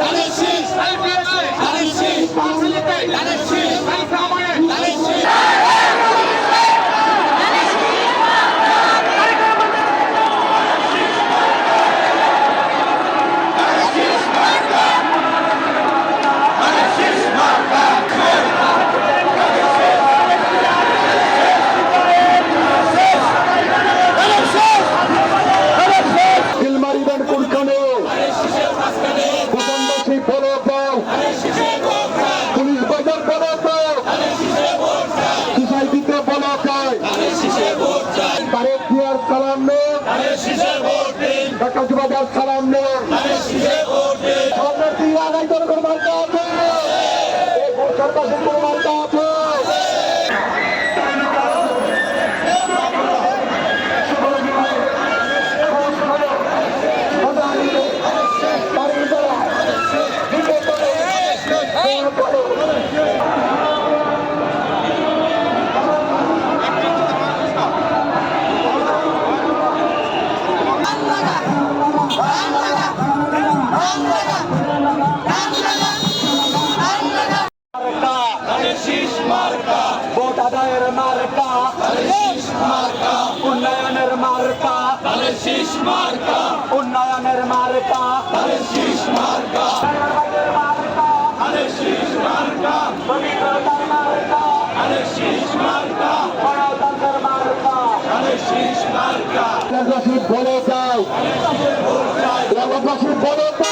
ধানের শীষ ধানের শীষ তারেক জিয়ার সালাম নে ঢাকা যুবাজার সালাম নে সামনের দিকে আগাই জনগণ মার্কা আছে সরকার কোনো মার্কা আদায়ের মার্কা। উন্নয়নের মার্কা। উন্নয়নের মার্কা। মার্কা গণতন্ত্রের মার্কা এলাকাবাসী বলে এলাকাবাসী বলে যাও